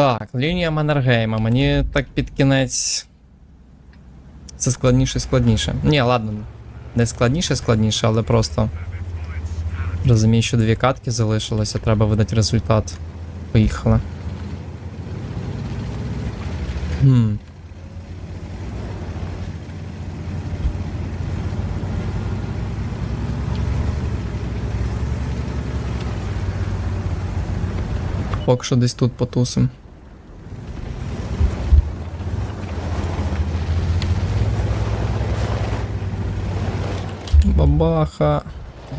Так, лінія Маннергейма. Мені так під кінець. Це складніше і складніше. Ні, ладно. Не складніше, складніше, але просто. Розумію, що дві катки залишилося, треба видати результат. Поїхали. Хм. Поки що десь тут потусим.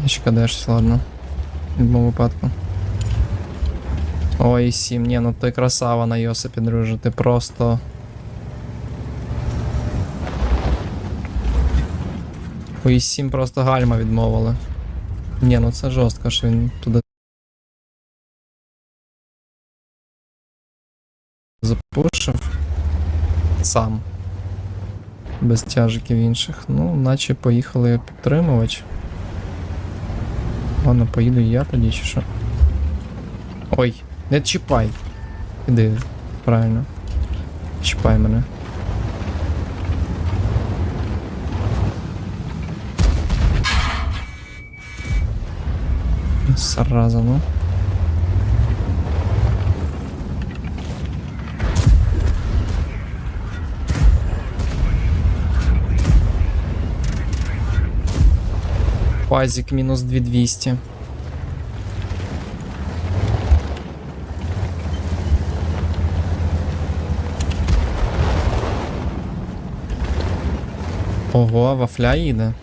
Ще деш, ладно. В будь-якому випадку. Ой, сім, ні, ну ти красава на Йосипі, друже, ти просто. Ой, сім просто гальма відмовили. Ні, ну це жорстко, що він туди запушив сам. Без тяжиків інших. Ну, наче поїхали підтримувач. Ладно, поїду я тоді чи що. Ой, не чіпай. Іди, правильно. Чіпай мене. Сразу, ну. Пазик мінус 2200. Ого, вафля їде.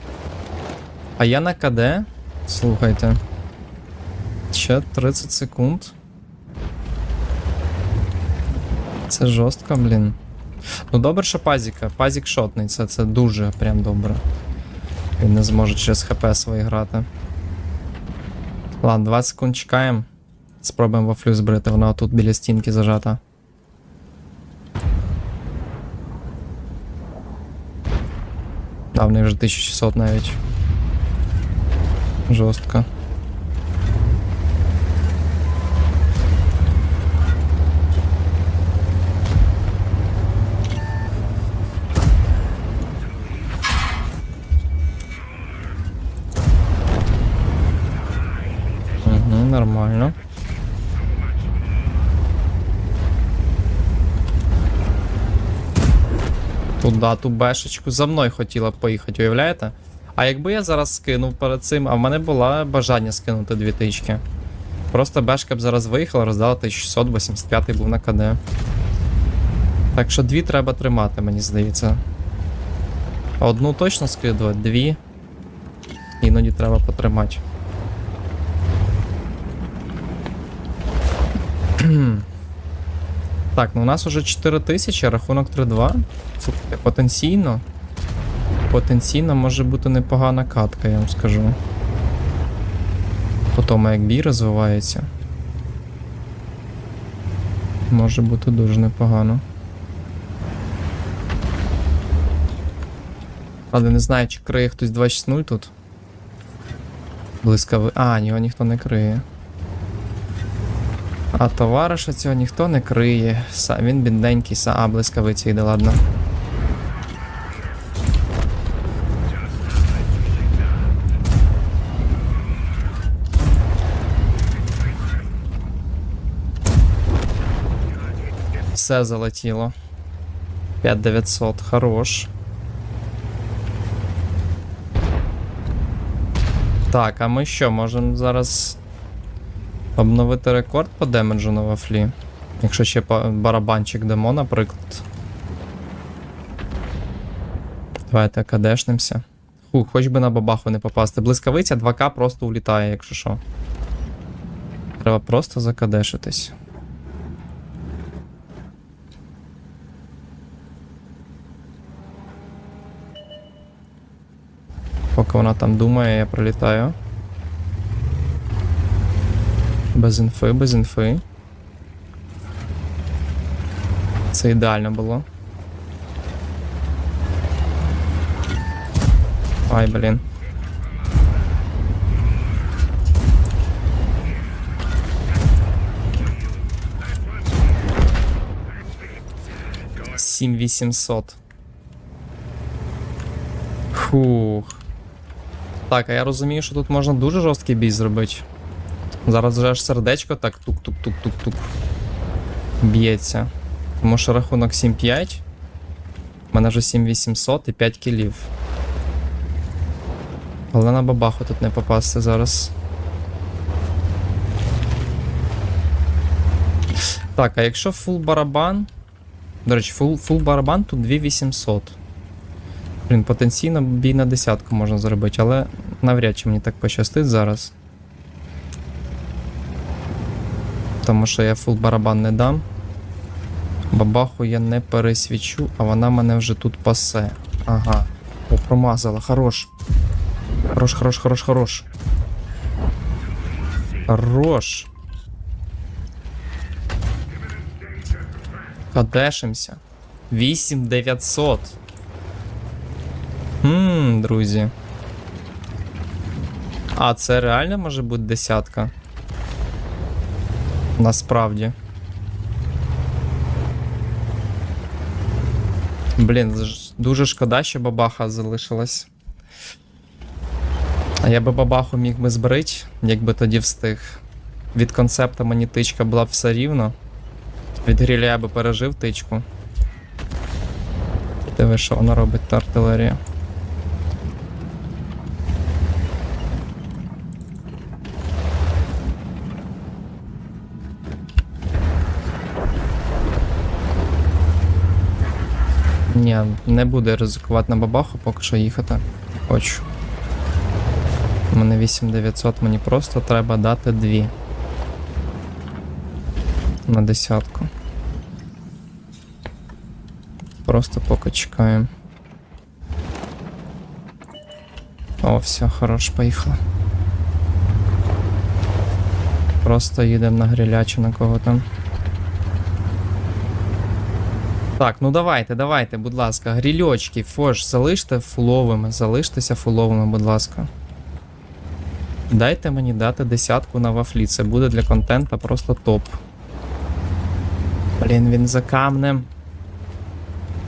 А я на КД? Слухайте. Ще 30 секунд. Це жорстко, блін. Ну добре, що пазіка. Пазік шотний, це, це дуже прям добре. Він не зможе через ХП свої грати. Ладно, 20 секунд чекаємо. Спробуємо вафлю збрити, вона тут біля стінки зажата. А в неї вже 1600 навіть. Жорстко. Туда, ту бешечку за мною хотіла поїхати, уявляєте? А якби я зараз скинув перед цим, а в мене було бажання скинути дві тички. Просто бешка б зараз виїхала, роздала 1685 був на КД. Так що дві треба тримати, мені здається. Одну точно скидувати, дві. Іноді треба потримати. Так, ну у нас уже 4000, а рахунок 3-2. Слухайте, потенційно. Потенційно може бути непогана катка, я вам скажу. По тому, як бій розвивається. Може бути дуже непогано. Але не знаю, чи криє хтось 2.6.0 тут. Блискави. А, його ніхто не криє. А товариша цього ніхто не криє. Са, він бідненький, са, блискавиці йде, ладно. Все залетіло. 5900, хорош. Так, а ми що, можемо зараз Обновити рекорд по демеджу на вафлі. Якщо ще барабанчик дамо, наприклад. Давайте кадешнимося. Ху, хоч би на бабаху не попасти. Блискавиця 2К просто улітає, якщо що. Треба просто закадешитись. Поки вона там думає, я пролітаю. Без інфи, без інфи. Це ідеально було. Ай, блін. 7800. Фух. Так, а я розумію, що тут можна дуже жорсткий бій зробити. Зараз вже аж сердечко так тук-тук-тук-тук-тук. Б'ється. Тому що рахунок 7-5. У мене вже 7800 і 5 кілів. Але на бабаху тут не попасти зараз. Так, а якщо фул барабан. До речі, фул, фул барабан тут 2800. Блін, потенційно бій на десятку можна зробити, але навряд чи мені так пощастить зараз. Тому що я фул барабан не дам. Бабаху я не пересвічу, а вона мене вже тут пасе. Ага. О, промазала, хорош. Хорош, хорош, хорош, хорош. Хорош. Кадешимся. 8900. Хм, друзі. А, це реально може бути десятка? Насправді. Блін, дуже шкода, що бабаха залишилась. А я би бабаху міг би збрити, якби тоді встиг. Від концепта мені тичка була б все рівно. Від гріля я би пережив тичку. Диви, що вона робить та артилерія. Ні, не буде ризикувати на бабаху, поки що їхати. Хочу. У мене 8900, мені просто треба дати дві. На десятку. Просто поки чекаємо. О, все, хорош, поїхали. Просто їдемо на гриля на кого там. Так, ну давайте, давайте, будь ласка, грільочки, фош, залиште фуловими, залиштеся фуловими, будь ласка. Дайте мені дати десятку на вафлі, це буде для контента просто топ. Блін, він за камнем.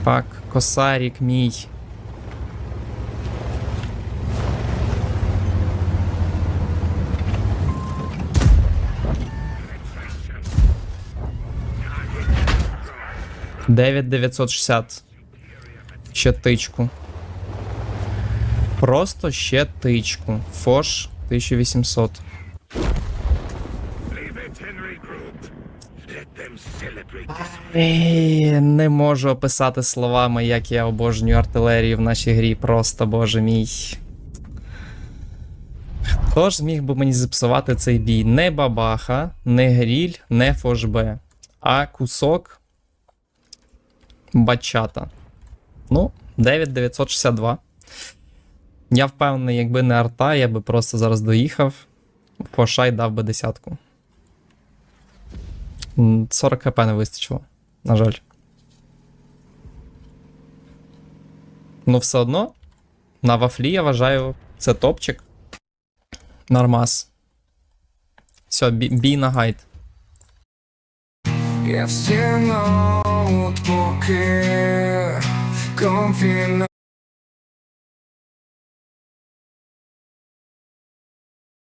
Пак, косарік мій. Дев'ять 960. Ще тичку. Просто ще тичку. Фош 1800. Leave it, Henry Group. Let them celebrate this. Ей, Не можу описати словами, як я обожнюю артилерію в нашій грі. Просто боже мій. Хто ж зміг би мені зіпсувати цей бій? Не бабаха, не гріль, не фошбе, а кусок бачата. Ну, 9962. Я впевнений, якби не арта, я би просто зараз доїхав. Фоша дав би десятку. М, 40 хп не вистачило. На жаль. Ну, все одно. На вафлі я вважаю, це топчик. Нормас. Все, бій на гайд. Я все ноутбуки, конфіна